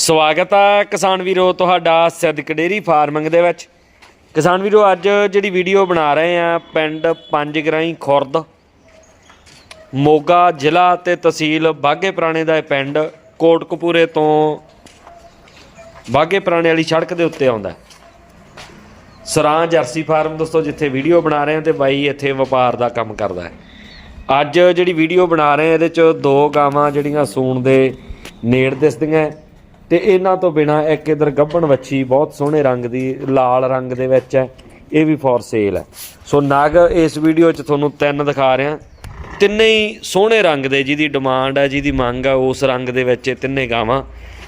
ਸਵਾਗਤ ਹੈ ਕਿਸਾਨ ਵੀਰੋ ਤੁਹਾਡਾ ਸਿੱਧਕ ਡੇਰੀ ਫਾਰਮਿੰਗ ਦੇ ਵਿੱਚ। ਕਿਸਾਨ ਵੀਰੋ, ਅੱਜ ਜਿਹੜੀ ਵੀਡੀਓ ਬਣਾ ਰਹੇ ਆ ਪਿੰਡ ਪੰਜਗਰਾਈ ਖੁਰਦ, ਮੋਗਾ ਜ਼ਿਲ੍ਹਾ ਤੇ ਤਹਿਸੀਲ ਬਾਗੇ ਪੁਰਾਣੇ ਦਾ ਇਹ ਪਿੰਡ ਕੋਟਕਪੂਰੇ ਤੋਂ ਬਾਗੇ ਪੁਰਾਣੇ ਵਾਲੀ ਸੜਕ ਦੇ ਉੱਤੇ ਆਉਂਦਾ। ਸਰਾਂ ਜਰਸੀ ਫਾਰਮ ਦੋਸਤੋ, ਜਿੱਥੇ ਵੀਡੀਓ ਬਣਾ ਰਹੇ ਹਾਂ ਤੇ ਬਾਈ ਇੱਥੇ ਵਪਾਰ ਦਾ ਕੰਮ ਕਰਦਾ ਹੈ। ਅੱਜ ਜਿਹੜੀ ਵੀਡੀਓ ਬਣਾ ਰਹੇ ਹਾਂ ਇਹਦੇ ਚ ਦੋ ਗਾਵਾਂ ਜਿਹੜੀਆਂ ਸੂਣ ਦੇ ਨੇੜ ਦਿਸਦੀਆਂ ਤੇ ਇਹਨਾਂ ਤੋਂ ਬਿਨਾ ਇੱਕ ਇਧਰ ਗੱਭਣ ਵੱਛੀ ਬਹੁਤ ਸੋਹਣੇ ਰੰਗ ਦੀ, ਲਾਲ ਰੰਗ ਦੇ ਵਿੱਚ ਹੈ, ਇਹ ਵੀ ਫॉर ਸੇਲ ਹੈ। ਸੋ ਨਗ ਇਸ ਵੀਡੀਓ 'ਚ ਤੁਹਾਨੂੰ ਤਿੰਨ ਦਿਖਾ ਰਿਹਾ। ਤਿੰਨੇ ਹੀ ਸੋਹਣੇ ਰੰਗ ਦੇ, ਜਿਹਦੀ ਡਿਮਾਂਡ ਹੈ, ਜਿਹਦੀ ਮੰਗ ਹੈ, ਉਸ ਰੰਗ ਦੇ ਵਿੱਚ ਇਹ ਤਿੰਨੇ ਗਾਵਾਂ।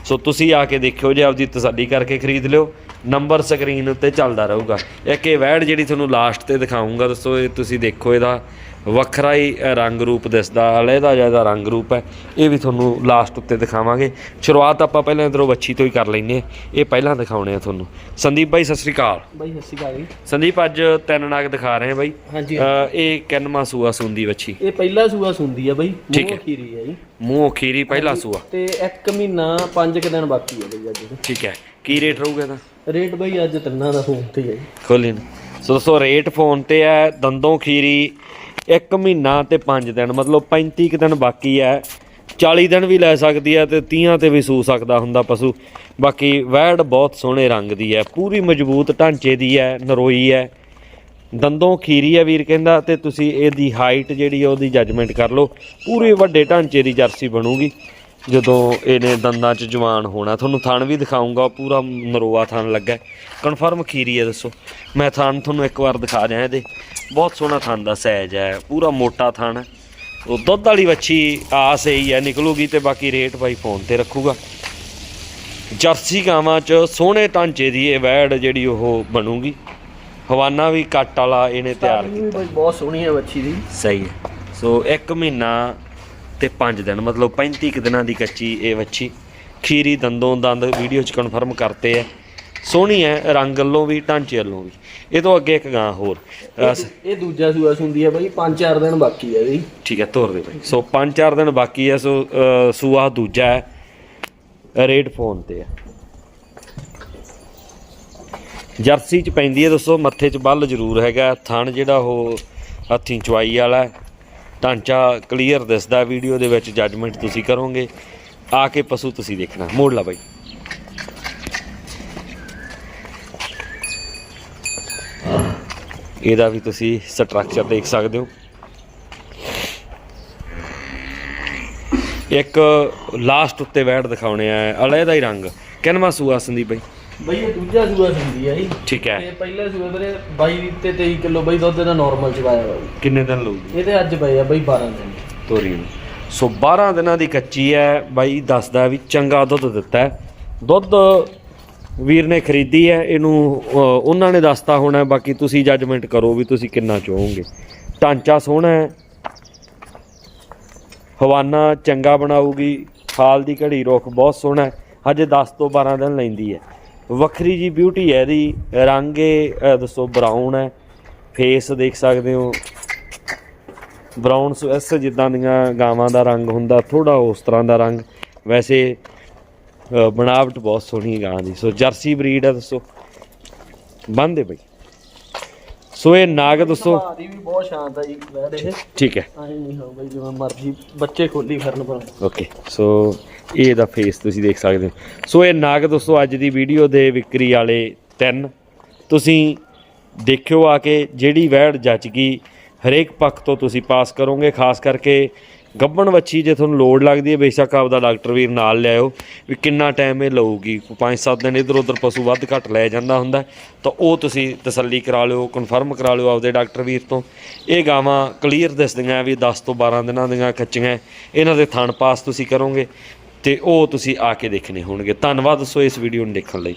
ਸੋ ਤੁਸੀਂ ਆ ਕੇ ਦੇਖਿਓ, ਜੇ ਆਪਦੀ ਤਸੱਲੀ ਕਰਕੇ ਖਰੀਦ ਲਿਓ। ਨੰਬਰ ਸਕਰੀਨ ਉੱਤੇ ਚੱਲਦਾ ਰਹੂਗਾ। ਇੱਕ ਇਹ ਵੈੜ ਜਿਹੜੀ ਤੁਹਾਨੂੰ ਲਾਸਟ ਤੇ ਦਿਖਾਉਂਗਾ ਦੋਸਤੋ ਇਹ ਤੁਸੀਂ ਦੇਖੋ ਇਹਦਾ ਵੱਖਰਾ ਹੀ ਰੰਗ ਰੂਪ ਦਿਸਦਾ ਅਲੱਗਾ ਜਿਹਾ ਰੰਗ ਰੂਪ ਹੈ। ਇਹ ਵੀ ਤੁਹਾਨੂੰ ਲਾਸਟ ਉੱਤੇ ਦਿਖਾਵਾਂਗੇ। ਸ਼ੁਰੂਆਤ ਆਪਾਂ ਪਹਿਲਾਂ ਇਧਰੋਂ ਵੱਛੀ ਤੋਂ ਹੀ ਕਰ ਲੈਨੇ। ਇਹ ਪਹਿਲਾਂ ਦਿਖਾਉਣੇ ਆ ਤੁਹਾਨੂੰ। ਸੰਦੀਪ ਬਾਈ ਸਤਿ ਸ੍ਰੀ ਅਕਾਲ। ਬਾਈ ਸਤਿ ਸ਼੍ਰੀ ਅਕਾਲ ਜੀ। ਸੰਦੀਪ ਅੱਜ ਤਿੰਨ ਨਗ ਦਿਖਾ ਰਹੇ ਆ ਬਾਈ। ਹਾਂਜੀ ਇਹ ਕਿੰਨਵਾਂ ਸੂਆ ਸੁੰਦੀ ਵੱਛੀ? ਇਹ ਪਹਿਲਾ ਸੂਆ ਸੁੰਦੀ ਆ ਬਾਈ। ਮੂੰਹ। ਖੀਰੀ ਹੈ ਜੀ। ਮੂੰਹ ਖੀਰੀ ਪਹਿਲਾ ਸੂਆ। ਤੇ 1 ਮਹੀਨਾ 5 ਕੁ ਦਿਨ ਬਾਕੀ ਹੈ ਬਾਈ ਅੱਜ। ਠੀਕ ਹੈ। ਕੀ ਰੇਟ ਰਹੂਗਾ ਇਹਦਾ? ਰੇਟ ਬਾਈ ਅੱਜ ਤਿੰਨਾਂ ਦਾ ਫੋਨ ਤੇ ਹੀ ਹੈ ਖੋਲੀ ਨਾ। ਸੋ ਦੋਸਤੋ ਰੇਟ ਫੋਨ ਤੇ ਹੈ, ਦੰਦੋਂ ਖੀਰੀ 1 ਮਹੀਨਾ ਤੇ 5 ਦਿਨ, ਮਤਲਬ 35 ਕੁ ਦਿਨ ਬਾਕੀ ਹੈ। 40 ਦਿਨ ਵੀ ਲੈ ਸਕਦੀ ਹੈ ਤੇ 30 ਤੇ ਵੀ ਸੂ ਸਕਦਾ ਹੁੰਦਾ ਪਸ਼ੂ। ਬਾਕੀ ਵੈੜ ਬਹੁਤ ਸੋਹਣੇ ਰੰਗ ਦੀ ਹੈ, ਪੂਰੀ ਮਜ਼ਬੂਤ ਢਾਂਚੇ ਦੀ ਹੈ, ਨਰੋਈ ਹੈ। ਦੰਦੋਂ ਖੀਰੀ ਹੈ ਵੀਰ ਕਹਿੰਦਾ ਤੇ ਤੁਸੀਂ ਇਹਦੀ ਹਾਈਟ ਜਿਹੜੀ ਹੈ ਉਹਦੀ ਜੱਜਮੈਂਟ ਕਰ ਲਓ। ਪੂਰੀ ਵੱਡੇ ਢਾਂਚੇ ਦੀ ਜਰਸੀ ਬਣੂਗੀ। ਜਦੋਂ ਇਹਨੇ ਦੰਦਾਂ 'ਚ ਜਵਾਨ ਹੋਣਾ ਤੁਹਾਨੂੰ ਥਣ ਵੀ ਦਿਖਾਉਂਗਾ ਪੂਰਾ ਨਰੋਆ ਥਣ ਲੱਗਾ ਕਨਫਰਮ ਖੀਰੀ ਹੈ ਦੱਸੋ। ਮੈਂ ਥਣ ਤੁਹਾਨੂੰ ਇੱਕ ਵਾਰ ਦਿਖਾ ਦਿਆਂ ਇਹਦੇ। ਬਹੁਤ ਸੋਹਣਾ ਥਣ ਦਾ ਸਾਈਜ਼ ਹੈ ਪੂਰਾ ਮੋਟਾ ਥਣ ਹੈ। ਉਹ ਦੁੱਧ ਵਾਲੀ ਵੱਛੀ ਆਸ ਇਹੀ ਹੈ ਨਿਕਲੂਗੀ ਤੇ ਬਾਕੀ ਰੇਟ ਬਾਈ ਫੋਨ ਤੇ ਰੱਖੂਗਾ। ਜਰਸੀ ਗਾਵਾਂ 'ਚ ਸੋਹਣੇ ਢਾਂਚੇ ਦੀ ਇਹ ਵੈੜ ਜਿਹੜੀ ਉਹ ਬਣੂਗੀ। ਹਵਾਨਾ ਵੀ ਕੱਟ ਵਾਲਾ ਇਹਨੇ ਤਿਆਰ ਬਾਈ ਬਹੁਤ ਸੋਹਣੀ ਹੈ ਬੱਚੀ ਦੀ। ਸਹੀ ਹੈ। ਸੋ 1 ਮਹੀਨਾ ਤੇ 5 ਦਿਨ ਮਤਲਬ 35 ਕੁ ਦਿਨਾਂ ਦੀ ਕੱਚੀ ਇਹ ਵੱਛੀ। ਖੀਰੀ ਦੰਦੋਂ ਦੰਦ ਵੀਡੀਓ 'ਚ ਕਨਫਰਮ ਕਰਤੇ ਹੈ ਸੋਹਣੀ ਹੈ ਰੰਗ ਵੱਲੋਂ ਵੀ ਢਾਂਚੇ ਵੱਲੋਂ ਵੀ। ਇਹ ਤੋਂ ਅੱਗੇ ਇੱਕ ਗਾਂ ਹੋਰ। ਇਹ ਦੂਜਾ ਸੂਆ ਸੁੰਦੀ ਹੈ ਬਾਈ 5-4 ਦਿਨ ਬਾਕੀ ਹੈ ਇਹਦੀ। ਠੀਕ ਹੈ ਤੋਰ ਦੇ ਬਾਈ। ਸੋ 5-4 ਦਿਨ ਬਾਕੀ ਹੈ ਸੋ ਸੂਆ ਦੂਜਾ ਹੈ ਰੇਟ ਫੋਨ ਤੇ ਹੈ ਜਰਸੀ ਚ ਪੈਂਦੀ ਹੈ ਦੋਸਤੋ ਮੱਥੇ 'ਚ ਬੱਲ ਜ਼ਰੂਰ ਹੈਗਾ। ਥਣ ਜਿਹੜਾ ਉਹ ਹੱਥੀਂ ਚਵਾਈ ਵਾਲਾ। ਢਾਂਚਾ ਕਲੀਅਰ ਦਿਸਦਾ ਵੀਡੀਓ ਦੇ ਵਿੱਚ ਜੱਜਮੈਂਟ ਤੁਸੀਂ ਕਰੋਗੇ। ਆ ਕੇ ਪਸ਼ੂ ਤੁਸੀਂ ਦੇਖਣਾ, ਮੋੜ ਲਾ ਬਾਈ। ਇਹਦਾ ਵੀ ਤੁਸੀਂ ਸਟਰਕਚਰ ਦੇਖ ਸਕਦੇ ਹੋ। ਇੱਕ ਲਾਸਟ ਉੱਤੇ ਵੈੜ ਦਿਖਾਉਣੇ ਆ ਅਲੇ ਦਾ ਹੀ ਰੰਗ। ਕਿੰਨਵਾਂ ਸੂਆ ਸੰਦੀਪ ਬਾਈ? ਬਾਈ ਇਹ ਦੂਜਾ ਸੂਆ ਸੁੰਦੀ ਹੈ ਜੀ। ਠੀਕ ਹੈ। ਤੇ ਪਹਿਲਾ ਸੂਆ ਵੀਰੇ 22 ਤੇ 23 ਕਿਲੋ ਬਾਈ ਦੁੱਧ ਦਾ ਨਾਰਮਲ ਚਵਾਇਆ ਬਾਈ ਕਿੰਨੇ ਦਿਨ ਲਊਗੀ? ਇਹਦੇ ਅੱਜ ਪਏ ਆ ਬਾਈ 12 ਦਿਨ। ਤੋਰੀ ਨੂੰ। ਸੋ 12 ਦਿਨਾਂ ਦੀ ਕੱਚੀ ਹੈ ਬਾਈ ਦੱਸਦਾ ਵੀ ਚੰਗਾ ਦੁੱਧ ਦਿੱਤਾ। ਦੁੱਧ ਵੀਰ ਨੇ ਖਰੀਦੀ ਹੈ ਇਹਨੂੰ ਉਹਨਾਂ ਨੇ ਦੱਸਤਾ ਹੋਣਾ ਬਾਕੀ ਤੁਸੀਂ ਜੱਜਮੈਂਟ ਕਰੋ ਵੀ ਤੁਸੀਂ ਕਿੰਨਾ ਚਾਹੋਗੇ। ਢਾਂਚਾ ਸੋਹਣਾ ਹੈ। ਹਵਾਨਾ ਚੰਗਾ ਬਣਾਊਗੀ ਖਾਲ ਦੀ ਘੜੀ ਰੁੱਖ ਬਹੁਤ ਸੋਹਣਾ ਹੈ। ਹਜੇ 10 ਤੋਂ 12 ਦਿਨ ਲੈਂਦੀ ਹੈ। ਵੱਖਰੀ ਜੀ ਬਿਊਟੀ ਹੈ ਇਹਦੀ। ਰੰਗ ਇਹ ਦੱਸੋ ਬਰਾਊਨ ਹੈ। ਫੇਸ ਦੇਖ ਸਕਦੇ ਹੋ। ਬਰਾਊਨ ਸਵੈਸ ਜਿੱਦਾਂ ਦੀਆਂ ਗਾਵਾਂ ਦਾ ਰੰਗ ਹੁੰਦਾ ਥੋੜਾ ਉਸ ਤਰ੍ਹਾਂ ਦਾ ਰੰਗ। ਵੈਸੇ ਬਣਾਵਟ ਬਹੁਤ ਸੋਹਣੀ ਗਾਂ ਦੀ। ਸੋ ਜਰਸੀ ਬਰੀਡ ਹੈ, ਦੱਸੋ। ਬੰਦੇ ਬਈ। ਸੋ ਇਹ ਨਾਗ ਦੱਸੋ। ਸੁਭਾਅ ਦੀ ਵੀ ਬਹੁਤ ਸ਼ਾਂਤ ਹੈ ਜੀ ਵੈੜ ਇਹ ਠੀਕ ਹੈ। ਆਏ ਨਹੀਂ ਹੋ ਬਾਈ ਜਿਵੇਂ ਮਰਜ਼ੀ ਬੱਚੇ ਖੋਲੀ ਫਿਰਨ ਪਰ ਓਕੇ ਸੋ ਇਹ ਇਹਦਾ ਫੇਸ ਤੁਸੀਂ ਦੇਖ ਸਕਦੇ ਹੋ। ਸੋ ਇਹ ਨਾਗ ਦੋਸਤੋ ਅੱਜ ਦੀ ਵੀਡੀਓ ਦੇ ਵਿਕਰੀ ਵਾਲੇ ਤਿੰਨ। ਤੁਸੀਂ ਦੇਖਿਓ ਆ ਕੇ ਜਿਹੜੀ ਵੈੜ ਜੱਜ ਗਈ ਹਰੇਕ ਪੱਖ ਤੋਂ ਤੁਸੀਂ ਪਾਸ ਕਰੋਗੇ ਖਾਸ ਕਰਕੇ ਗੱਬਣ ਵੱਛੀ ਜੇ ਤੁਹਾਨੂੰ ਲੋੜ ਲੱਗਦੀ ਹੈ, ਬੇਸ਼ੱਕ ਆਪਦਾ ਡਾਕਟਰ ਵੀਰ ਨਾਲ ਲਿਆਓ ਵੀ ਕਿੰਨਾ ਟਾਈਮ ਇਹ ਲਊਗੀ? 5-7 ਦਿਨ ਇਧਰ ਉਧਰ ਪਸ਼ੂ ਵੱਧ ਘੱਟ ਲੈ ਜਾਂਦਾ ਹੁੰਦਾ ਤਾਂ ਉਹ ਤੁਸੀਂ ਤਸੱਲੀ ਕਰਾ ਲਿਓ ਕਨਫਰਮ ਕਰਾ ਲਿਓ ਆਪਦੇ ਡਾਕਟਰ ਵੀਰ ਤੋਂ। ਇਹ ਗਾਵਾਂ ਕਲੀਅਰ ਦੱਸਦੀਆਂ ਵੀ 10 ਤੋਂ 12 ਦਿਨਾਂ ਦੀਆਂ ਕੱਚੀਆਂ ਇਹਨਾਂ ਦੇ ਥਣ ਪਾਸ ਤੁਸੀਂ ਕਰੋਗੇ ਤੇ ਉਹ ਤੁਸੀਂ ਆ ਕੇ ਦੇਖਣੇ ਹੋਣਗੇ। ਧੰਨਵਾਦ, ਸੋ ਇਸ ਵੀਡੀਓ ਨੂੰ ਦੇਖਣ ਲਈ।